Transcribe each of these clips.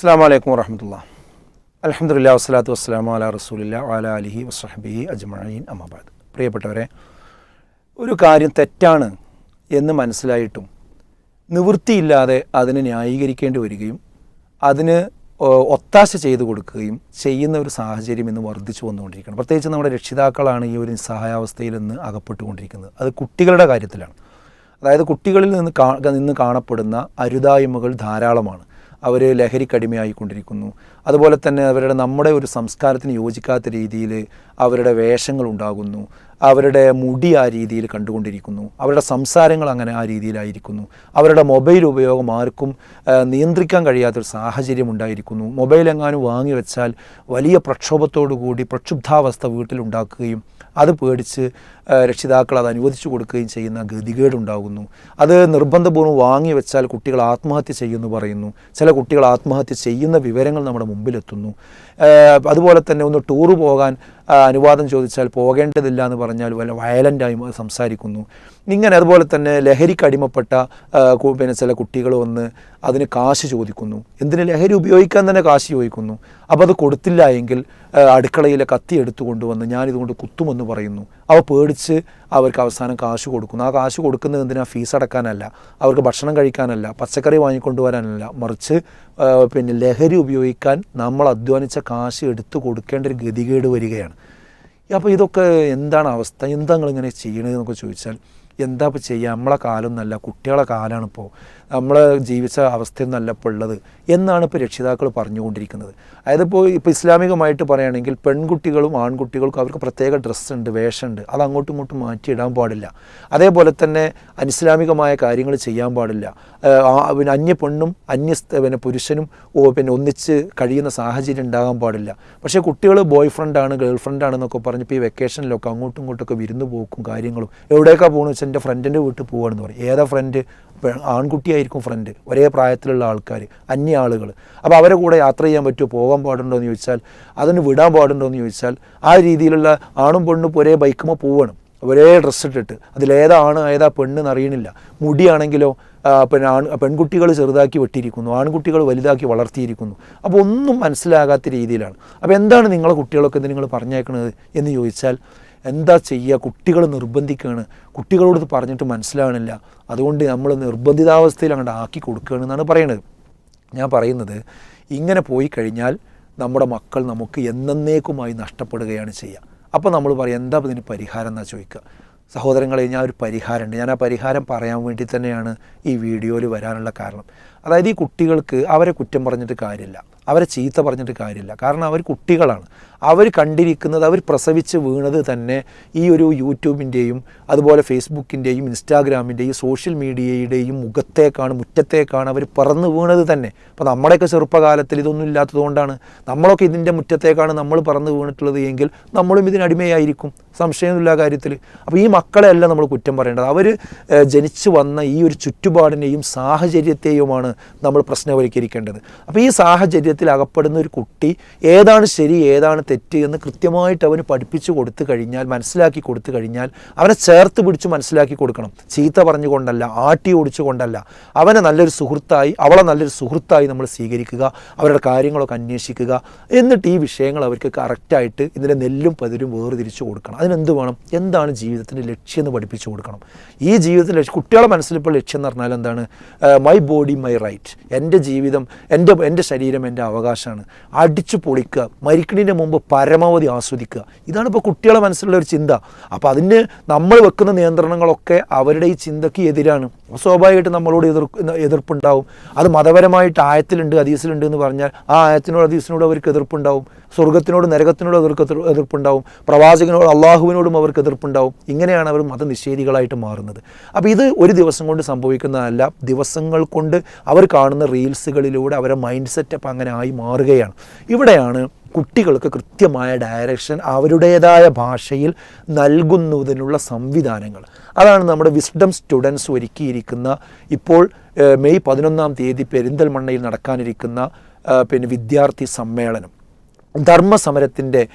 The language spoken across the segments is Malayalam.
അസ്സാം വലൈക്കും വറഹമത്തുള്ള അലഹമുല്ലാ വസ്സലാത്തു വസ്സലാം അല റസൂലില്ല അല അലിഹി വസ്ഹബിഹി അജ്മീൻ അമ്മബാദ് പ്രിയപ്പെട്ടവരെ ഒരു കാര്യം തെറ്റാണ് എന്ന് മനസ്സിലായിട്ടും നിവൃത്തിയില്ലാതെ അതിനെ ന്യായീകരിക്കേണ്ടി വരികയും അതിന് ഒത്താശ ചെയ്തു കൊടുക്കുകയും ചെയ്യുന്ന ഒരു സാഹചര്യം ഇന്ന് വർദ്ധിച്ചു വന്നുകൊണ്ടിരിക്കുകയാണ്. പ്രത്യേകിച്ച് നമ്മുടെ രക്ഷിതാക്കളാണ് ഈ ഒരു നിസ്സഹായാവസ്ഥയിൽ നിന്ന് അകപ്പെട്ടുകൊണ്ടിരിക്കുന്നത്. അത് കുട്ടികളുടെ കാര്യത്തിലാണ്. അതായത് കുട്ടികളിൽ നിന്ന് കാ നിന്ന് കാണപ്പെടുന്ന അരുതായ്മകൾ ധാരാളമാണ്. അവർ ലഹരിക്കടിമയായിക്കൊണ്ടിരിക്കുന്നു അതുപോലെ തന്നെ അവരുടെ നമ്മുടെ ഒരു സംസ്കാരത്തിന് യോജിക്കാത്ത രീതിയിൽ അവരുടെ വേഷങ്ങൾ ഉണ്ടാകുന്നു അവരുടെ മുടി ആ രീതിയിൽ കണ്ടുകൊണ്ടിരിക്കുന്നു. അവരുടെ സംസാരങ്ങൾ അങ്ങനെ ആ രീതിയിലായിരിക്കുന്നു. അവരുടെ മൊബൈൽ ഉപയോഗം ആർക്കും നിയന്ത്രിക്കാൻ കഴിയാത്തൊരു സാഹചര്യം ഉണ്ടായിരിക്കുന്നു. മൊബൈൽ എങ്ങാനും വാങ്ങി വെച്ചാൽ വലിയ കൂടി പ്രക്ഷുബ്ധാവസ്ഥ വീട്ടിലുണ്ടാക്കുകയും അത് പേടിച്ച് രക്ഷിതാക്കൾ അത് അനുവദിച്ചു കൊടുക്കുകയും ചെയ്യുന്ന ഗതികേടുണ്ടാകുന്നു. അത് നിർബന്ധപൂർവം വാങ്ങി വെച്ചാൽ കുട്ടികൾ ആത്മഹത്യ ചെയ്യുന്നു പറയുന്നു. ചില കുട്ടികൾ ആത്മഹത്യ ചെയ്യുന്ന വിവരങ്ങൾ നമ്മുടെ മുമ്പിലെത്തുന്നു. അതുപോലെ തന്നെ ഒന്ന് ടൂറ് പോകാൻ അനുവാദം ചോദിച്ചാൽ പോകേണ്ടതില്ല എന്ന് പറഞ്ഞാൽ വല്ല വയലന്റായി സംസാരിക്കുന്നു. ഇങ്ങനെ അതുപോലെ തന്നെ ലഹരിക്ക് അടിമപ്പെട്ട പിന്നെ ചില കുട്ടികൾ വന്ന് അതിന് കാശ് ചോദിക്കുന്നു. എന്തിന് ലഹരി ഉപയോഗിക്കാൻ തന്നെ കാശ് ചോദിക്കുന്നു. അപ്പോൾ അത് കൊടുത്തില്ല എങ്കിൽ അടുക്കളയിലെ കത്തി എടുത്തു കൊണ്ടുവന്ന് ഞാനിതുകൊണ്ട് കുത്തുമെന്ന് പറയുന്നു. അവ പേടിച്ച് അവർക്ക് അവസാനം കാശ് കൊടുക്കുന്നു. ആ കാശ് കൊടുക്കുന്നത് എന്തിനാ? ഫീസ് അടക്കാനല്ല. അവർക്ക് ഭക്ഷണം കഴിക്കാനല്ല. പച്ചക്കറി വാങ്ങിക്കൊണ്ടുവരാനല്ല. മറിച്ച് പിന്നെ ലഹരി ഉപയോഗിക്കാൻ നമ്മൾ അധ്വാനിച്ച കാശ് എടുത്തു കൊടുക്കേണ്ട ഒരു ഗതികേട് വരികയാണ്. അപ്പോൾ ഇതൊക്കെ എന്താണ് അവസ്ഥ? എന്താ നിങ്ങളിങ്ങനെ ചെയ്യണതെന്നൊക്കെ ചോദിച്ചാൽ എന്താ ഇപ്പോൾ ചെയ്യുക നമ്മളെ കാലം എന്നല്ല കുട്ടികളെ കാലമാണ് ഇപ്പോൾ നമ്മൾ ജീവിച്ച അവസ്ഥയൊന്നല്ല ഇപ്പോൾ ഉള്ളത് എന്നാണ് ഇപ്പോൾ രക്ഷിതാക്കൾ പറഞ്ഞുകൊണ്ടിരിക്കുന്നത്. അതായത് ഇപ്പോൾ ഇപ്പോൾ ഇസ്ലാമികമായിട്ട് പറയുകയാണെങ്കിൽ പെൺകുട്ടികളും ആൺകുട്ടികൾക്കും അവർക്ക് പ്രത്യേക ഡ്രസ്സുണ്ട് വേഷമുണ്ട് അത് അങ്ങോട്ടും ഇങ്ങോട്ടും മാറ്റിയിടാൻ പാടില്ല. അതേപോലെ തന്നെ അനിസ്ലാമികമായ കാര്യങ്ങൾ ചെയ്യാൻ പാടില്ല. പിന്നെ അന്യ പെണ്ണും അന്യ പിന്നെ പുരുഷനും പിന്നെ ഒന്നിച്ച് കഴിയുന്ന സാഹചര്യം ഉണ്ടാകാൻ പാടില്ല. പക്ഷേ കുട്ടികൾ ബോയ് ഫ്രണ്ടാണ് ഗേൾ ഫ്രണ്ടാണെന്നൊക്കെ പറഞ്ഞപ്പോൾ ഈ വെക്കേഷനിലൊക്കെ അങ്ങോട്ടും ഇങ്ങോട്ടൊക്കെ വിരുന്ന് പോക്കും കാര്യങ്ങളും. എവിടേക്കാണ് പോകുന്നത് വെച്ചാൽ എന്റെ ഫ്രണ്ടിന്റെ വീട്ടിൽ പോകുകയാണെന്ന് പറയും. ഏതാ ഫ്രണ്ട് ആൺകുട്ടിയായിരിക്കും ഫ്രണ്ട് ഒരേ പ്രായത്തിലുള്ള ആൾക്കാർ അന്യ ആളുകൾ അപ്പോൾ അവരെ കൂടെ യാത്ര ചെയ്യാൻ പറ്റുമോ? പോകാൻ പാടുണ്ടോ എന്ന് ചോദിച്ചാൽ അതിന് വിടാൻ പാടുണ്ടോ എന്ന് ചോദിച്ചാൽ ആ രീതിയിലുള്ള ആണും പെണ്ണും ഒരേ ബൈക്കുമ്പോൾ പോവണം. ഒരേ ഡ്രസ്സ് ഇട്ടിട്ട്. അതിലേതാണ് ഏതാ പെണ്ണെന്ന് അറിയണില്ല. മുടിയാണെങ്കിലോ പിന്നെ ആൺ പെൺകുട്ടികൾ ചെറുതാക്കി വെട്ടിയിരിക്കുന്നു. ആൺകുട്ടികൾ വലുതാക്കി വളർത്തിയിരിക്കുന്നു. അപ്പോൾ ഒന്നും മനസ്സിലാകാത്ത രീതിയിലാണ്. അപ്പോൾ എന്താണ് നിങ്ങളെ കുട്ടികളൊക്കെ നിങ്ങൾ പറഞ്ഞേക്കുന്നത് എന്ന് ചോദിച്ചാൽ എന്താ ചെയ്യുക? കുട്ടികൾ നിർബന്ധിക്കുകയാണ് കുട്ടികളോട് പറഞ്ഞിട്ട് മനസ്സിലാകണില്ല അതുകൊണ്ട് നമ്മൾ നിർബന്ധിതാവസ്ഥയിൽ അങ്ങോട്ട് ആക്കി കൊടുക്കുകയാണ് എന്നാണ് പറയുന്നത് ഞാൻ പറയുന്നത് ഇങ്ങനെ പോയി കഴിഞ്ഞാൽ നമ്മുടെ മക്കൾ നമുക്ക് എന്നേക്കുമായി നഷ്ടപ്പെടുകയാണ് ചെയ്യുക. അപ്പോൾ നമ്മൾ പറയും എന്താ ഇതിന് പരിഹാരം എന്നാ ചോദിക്കുക? സഹോദരങ്ങളെ ഞാൻ ഒരു പരിഹാരമുണ്ട്. ഞാൻ ആ പരിഹാരം പറയാൻ വേണ്ടി തന്നെയാണ് ഈ വീഡിയോയിൽ വരാനുള്ള കാരണം. അതായത് ഈ കുട്ടികൾക്ക് അവരെ കുറ്റം പറഞ്ഞിട്ട് കാര്യമില്ല. അവരെ ചീത്ത പറഞ്ഞിട്ട് കാര്യമില്ല. കാരണം അവർ കുട്ടികളാണ്. അവർ കണ്ടിരിക്കുന്നത് അവർ പ്രസവിച്ച് വീണത് തന്നെ ഈ ഒരു യൂട്യൂബിന്റെയും അതുപോലെ ഫേസ്ബുക്കിന്റെയും ഇൻസ്റ്റാഗ്രാമിന്റെയും സോഷ്യൽ മീഡിയയുടെയും മുഖത്തേക്കാണ് മുറ്റത്തേക്കാണ് അവർ പറന്ന് വീണത് തന്നെ. അപ്പോൾ നമ്മുടെയൊക്കെ ചെറുപ്പകാലത്തിൽ ഇതൊന്നും ഇല്ലാത്തതുകൊണ്ടാണ് നമ്മളൊക്കെ ഇതിന്റെ മുറ്റത്തേക്കാണ് നമ്മൾ പറന്ന് വീണിട്ടുള്ളത് എങ്കിൽ നമ്മളും ഇതിനടിമയായിരിക്കും സംശയമൊന്നുമില്ല ആ കാര്യത്തിൽ. അപ്പോൾ ഈ മക്കളെയല്ല നമ്മൾ കുറ്റം പറയേണ്ടത്. അവർ ജനിച്ചു വന്ന ഈ ഒരു ചുറ്റുപാടിനെയും സാഹചര്യത്തെയുമാണ് നമ്മൾ പ്രശ്നവൽക്കരിക്കേണ്ടത്. അപ്പോൾ ഈ സാഹചര്യത്തിൽ അകപ്പെടുന്ന ഒരു കുട്ടി ഏതാണ് ശരി ഏതാണ് തെറ്റ് എന്ന് കൃത്യമായിട്ട് അവന് പഠിപ്പിച്ചു കൊടുത്തു കഴിഞ്ഞാൽ മനസ്സിലാക്കി കൊടുത്തു കഴിഞ്ഞാൽ അവനെ ചേർത്ത് പിടിച്ച് മനസ്സിലാക്കി കൊടുക്കണം. ചീത്ത പറഞ്ഞുകൊണ്ടല്ല ആട്ടി ഓടിച്ചുകൊണ്ടല്ല. അവനെ നല്ലൊരു സുഹൃത്തായി അവളെ നല്ലൊരു സുഹൃത്തായി നമ്മൾ സ്വീകരിക്കുക അവരുടെ കാര്യങ്ങളൊക്കെ അന്വേഷിക്കുക. എന്നിട്ട് ഈ വിഷയങ്ങൾ അവർക്ക് കറക്റ്റായിട്ട് ഇതിന്റെ നെല്ലും പതിരും വേർതിരിച്ചു കൊടുക്കണം. അതിനെന്ത് വേണം? എന്താണ് ജീവിതത്തിന്റെ ലക്ഷ്യം എന്ന് പഠിപ്പിച്ചു കൊടുക്കണം. ഈ ജീവിതത്തിന്റെ ലക്ഷ്യം കുട്ടികളെ മനസ്സിലിപ്പോൾ ലക്ഷ്യം എന്ന് പറഞ്ഞാൽ എന്താണ്? മൈ ബോഡി മൈ റൈറ്റ് എന്റെ ജീവിതം എന്റെ എന്റെ ശരീരം എന്റെ അവകാശമാണ്. അടിച്ചു പൊളിക്കുക. മരിക്കണിന്റെ മുമ്പ് പരമാവധി ആസ്വദിക്കുക. ഇതാണ് ഇപ്പോൾ കുട്ടികളെ മനസ്സിലുള്ള ഒരു ചിന്ത. അപ്പോൾ അതിന് നമ്മൾ വെക്കുന്ന നിയന്ത്രണങ്ങളൊക്കെ അവരുടെ ഈ ചിന്തയ്ക്ക് എതിരാണ്. സ്വാഭാവികമായിട്ട് നമ്മളോട് എതിർ എതിർപ്പുണ്ടാവും. അത് മതപരമായിട്ട് ആയത്തിലുണ്ട് ഹദീസിലുണ്ട് എന്ന് പറഞ്ഞാൽ ആ ആയത്തിനോട് അതീസിനോട് അവർക്ക് എതിർപ്പുണ്ടാവും. സ്വർഗത്തിനോട് നരകത്തിനോട് അവർക്ക് എതിർ- എതിർപ്പുണ്ടാവും. പ്രവാചകനോട് അള്ളാഹുവിനോടും അവർക്ക് എതിർപ്പുണ്ടാവും. ഇങ്ങനെയാണ് അവർ മതനിഷേധികളായിട്ട് മാറുന്നത്. അപ്പോൾ ഇത് ഒരു ദിവസം കൊണ്ട് സംഭവിക്കുന്നതല്ല. ദിവസങ്ങൾ കൊണ്ട് അവർ കാണുന്ന റീൽസുകളിലൂടെ അവരെ മൈൻഡ് സെറ്റപ്പ് അങ്ങനെ ആയി മാറുകയാണ്. ഇവിടെയാണ് കുട്ടികൾക്ക് കൃത്യമായ ഡയറക്ഷൻ അവരുടേതായ ഭാഷയിൽ നൽകുന്നതിനുള്ള സംവിധാനങ്ങൾ. അതാണ് നമ്മുടെ വിസ്ഡം സ്റ്റുഡൻസ് ഒരുക്കിയിരിക്കുന്ന ഇപ്പോൾ മെയ് പതിനൊന്നാം തീയതി പെരിന്തൽമണ്ണയിൽ നടക്കാനിരിക്കുന്ന പിന്നെ വിദ്യാർത്ഥി സമ്മേളനം. ധർമ്മസമരത്തിന്റെ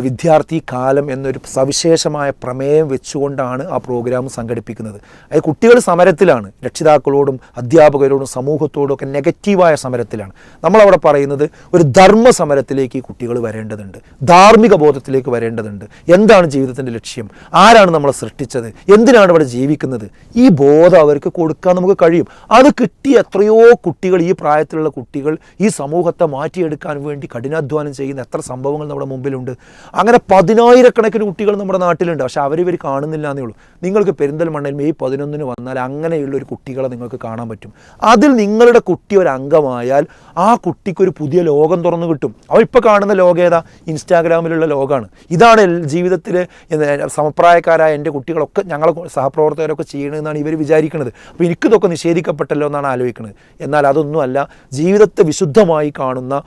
വിദ്യാർത്ഥി കാലം എന്നൊരു സവിശേഷമായ പ്രമേയം വെച്ചുകൊണ്ടാണ് ആ പ്രോഗ്രാം സംഘടിപ്പിക്കുന്നത്. അത് കുട്ടികൾ സമരത്തിലാണ്. രക്ഷിതാക്കളോടും അധ്യാപകരോടും സമൂഹത്തോടും ഒക്കെ നെഗറ്റീവായ സമരത്തിലാണ്. നമ്മളവിടെ പറയുന്നത് ഒരു ധർമ്മ സമരത്തിലേക്ക് കുട്ടികൾ വരേണ്ടതുണ്ട്. ധാർമ്മിക ബോധത്തിലേക്ക് വരേണ്ടതുണ്ട്. എന്താണ് ജീവിതത്തിന്റെ ലക്ഷ്യം? ആരാണ് നമ്മളെ സൃഷ്ടിച്ചത്? എന്തിനാണ് ഇവിടെ ജീവിക്കുന്നത്? ഈ ബോധം അവർക്ക് കൊടുക്കാൻ നമുക്ക് കഴിയും. അത് കിട്ടിയ എത്രയോ കുട്ടികൾ ഈ പ്രായത്തിലുള്ള കുട്ടികൾ ഈ സമൂഹത്തെ മാറ്റിയെടുക്കാൻ വേണ്ടി കഠിനാധ്വാനം ചെയ്യുന്ന എത്ര സംഭവങ്ങൾ നമ്മുടെ മുമ്പിലുണ്ട്. അങ്ങനെ പതിനായിരക്കണക്കിന് കുട്ടികൾ നമ്മുടെ നാട്ടിലുണ്ട്. പക്ഷേ അവരിവർ കാണുന്നില്ല എന്നേ ഉള്ളൂ. നിങ്ങൾക്ക് പെരിന്തൽമണ്ണയിൽ മെയ് പതിനൊന്നിന് വന്നാൽ അങ്ങനെയുള്ള ഒരു കുട്ടികളെ നിങ്ങൾക്ക് കാണാൻ പറ്റും. അതിൽ നിങ്ങളുടെ കുട്ടി ഒരു അംഗമായാൽ ആ കുട്ടിക്ക് ഒരു പുതിയ ലോകം തുറന്നു കിട്ടും. അവ ഇപ്പോൾ കാണുന്ന ലോകം ഏതാ? ഇൻസ്റ്റാഗ്രാമിലുള്ള ലോകമാണ് ഇതാണ് ജീവിതത്തിൽ സമപ്രായക്കാരായ എന്റെ കുട്ടികളൊക്കെ ഞങ്ങളെ സഹപ്രവർത്തകരൊക്കെ ചെയ്യണമെന്നാണ് ഇവർ വിചാരിക്കുന്നത് അപ്പോൾ എനിക്കിതൊക്കെ നിഷേധിക്കപ്പെട്ടല്ലോ എന്നാണ് ആലോചിക്കുന്നത് എന്നാൽ അതൊന്നുമല്ല ജീവിതത്തെ വിശുദ്ധമായി കാണുന്ന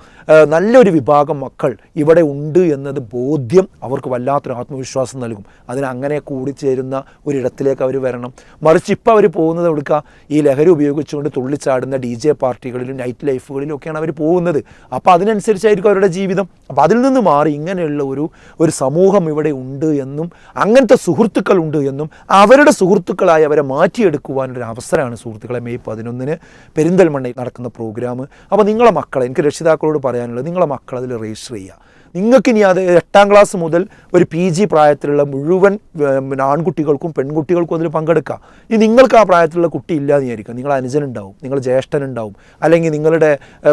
നല്ലൊരു വിഭാഗം മക്കൾ ഇവിടെ ഉണ്ട് എന്നത് ബോധ്യം അവർക്ക് വല്ലാത്തൊരു ആത്മവിശ്വാസം നൽകും. അതിന് അങ്ങനെ കൂടിച്ചേരുന്ന ഒരിടത്തിലേക്ക് അവർ വരണം. മറിച്ച് ഇപ്പോൾ അവർ പോകുന്നത് എടുക്കുക ഈ ലഹരി ഉപയോഗിച്ചുകൊണ്ട് തുള്ളിച്ചാടുന്ന ഡി ജെ പാർട്ടികളിലും നൈറ്റ് ലൈഫുകളിലും ഒക്കെയാണ് അവർ പോകുന്നത്. അപ്പോൾ അതിനനുസരിച്ചായിരിക്കും അവരുടെ ജീവിതം. അപ്പോൾ അതിൽ നിന്ന് മാറി ഇങ്ങനെയുള്ള ഒരു ഒരു സമൂഹം ഇവിടെ ഉണ്ട് എന്നും അങ്ങനത്തെ സുഹൃത്തുക്കൾ ഉണ്ട് എന്നും അവരുടെ സുഹൃത്തുക്കളായി അവരെ മാറ്റിയെടുക്കുവാനൊരു അവസരമാണ് സുഹൃത്തുക്കളെ. മെയ് പതിനൊന്നിന് പെരിന്തൽമണ്ണയിൽ നടക്കുന്ന പ്രോഗ്രാം. അപ്പോൾ നിങ്ങളെ മക്കളെ എനിക്ക് രക്ഷിതാക്കളോട് പറയാനുള്ളത് നിങ്ങളെ മക്കൾ അതിൽ ചെയ്യുക നിങ്ങൾക്കിനി അത് എട്ടാം ക്ലാസ് മുതൽ ഒരു പി ജി പ്രായത്തിലുള്ള മുഴുവൻ ആൺകുട്ടികൾക്കും പെൺകുട്ടികൾക്കും അതിൽ പങ്കെടുക്കാം. ഇനി നിങ്ങൾക്ക് ആ പ്രായത്തിലുള്ള കുട്ടി ഇല്ലാതെ വിചാരിക്കാം നിങ്ങൾ അനുജനുണ്ടാവും നിങ്ങൾ ജ്യേഷ്ഠനുണ്ടാവും അല്ലെങ്കിൽ നിങ്ങളുടെ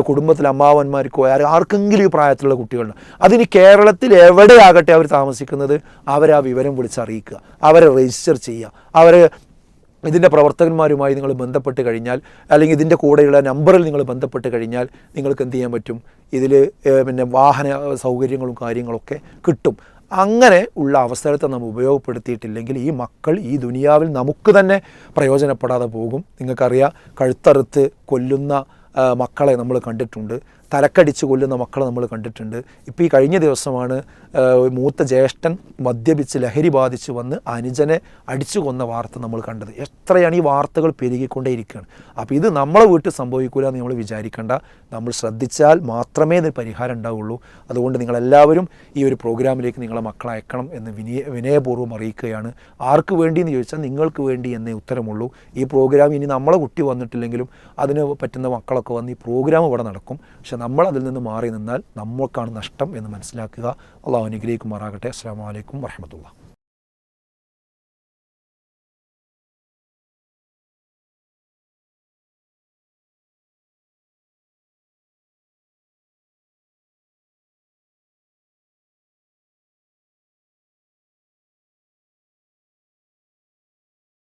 കുടുംബത്തിലെ അമ്മാവന്മാർക്കോ ആർക്കെങ്കിലും ഈ പ്രായത്തിലുള്ള കുട്ടികളുണ്ട്. അതിന് കേരളത്തിൽ എവിടെയാകട്ടെ അവർ താമസിക്കുന്നത് അവരെ ആ വിവരം വിളിച്ചറിയിക്കുക. അവരെ രജിസ്റ്റർ ചെയ്യുക. അവരെ ഇതിന്റെ പ്രവർത്തകന്മാരുമായി നിങ്ങൾ ബന്ധപ്പെട്ട് കഴിഞ്ഞാൽ അല്ലെങ്കിൽ ഇതിന്റെ കൂടെയുള്ള നമ്പറിൽ നിങ്ങൾ ബന്ധപ്പെട്ട് കഴിഞ്ഞാൽ നിങ്ങൾക്ക് എന്ത് ചെയ്യാൻ പറ്റും? ഇതിൽ പിന്നെ വാഹന സൗകര്യങ്ങളും കാര്യങ്ങളൊക്കെ കിട്ടും. അങ്ങനെ ഉള്ള അവസരത്തെ നമ്മൾ ഉപയോഗപ്പെടുത്തിയിട്ടില്ലെങ്കിൽ ഈ മക്കൾ ഈ ദുനിയാവിൽ നമുക്ക് തന്നെ പ്രയോജനപ്പെടാതെ പോകും. നിങ്ങൾക്കറിയാം കഴുത്തറുത്ത് കൊല്ലുന്ന മക്കളെ നമ്മൾ കണ്ടിട്ടുണ്ട്. തലക്കടിച്ച് കൊല്ലുന്ന മക്കളെ നമ്മൾ കണ്ടിട്ടുണ്ട്. ഇപ്പോൾ ഈ കഴിഞ്ഞ ദിവസമാണ് മൂത്ത ജ്യേഷ്ഠൻ മദ്യപിച്ച് ലഹരി ബാധിച്ച് വന്ന് അനുജനെ അടിച്ചു കൊന്ന വാർത്ത നമ്മൾ കണ്ടത്. എത്രയാണ് ഈ വാർത്തകൾ പെരുകിക്കൊണ്ടേയിരിക്കുകയാണ്. അപ്പോൾ ഇത് നമ്മളെ വീട്ടിൽ സംഭവിക്കില്ല എന്ന് നമ്മൾ വിചാരിക്കേണ്ട. നമ്മൾ ശ്രദ്ധിച്ചാൽ മാത്രമേ ഇതിന് പരിഹാരം ഉണ്ടാവുള്ളൂ. അതുകൊണ്ട് നിങ്ങളെല്ലാവരും ഈ ഒരു പ്രോഗ്രാമിലേക്ക് നിങ്ങളെ മക്കളെ അയക്കണം എന്ന് വിനയ വിനയപൂർവം അറിയിക്കുകയാണ്. ആർക്ക് വേണ്ടി എന്ന് ചോദിച്ചാൽ നിങ്ങൾക്ക് വേണ്ടി എന്നേ ഉത്തരമുള്ളൂ. ഈ പ്രോഗ്രാം ഇനി നമ്മളെ കുട്ടി വന്നിട്ടില്ലെങ്കിലും അതിന് പറ്റുന്ന മക്കളൊക്കെ വന്ന് ഈ പ്രോഗ്രാം ഇവിടെ നടക്കും. പക്ഷെ നമ്മൾ അതിൽ നിന്ന് മാറി നിന്നാൽ നമ്മൾക്കാണ് നഷ്ടം എന്ന് മനസ്സിലാക്കുക. അള്ളാഹു അനുഗ്രഹിക്കുമാറാകട്ടെ. അസ്സാം വലൈക്കും വർഹമത്തുള്ള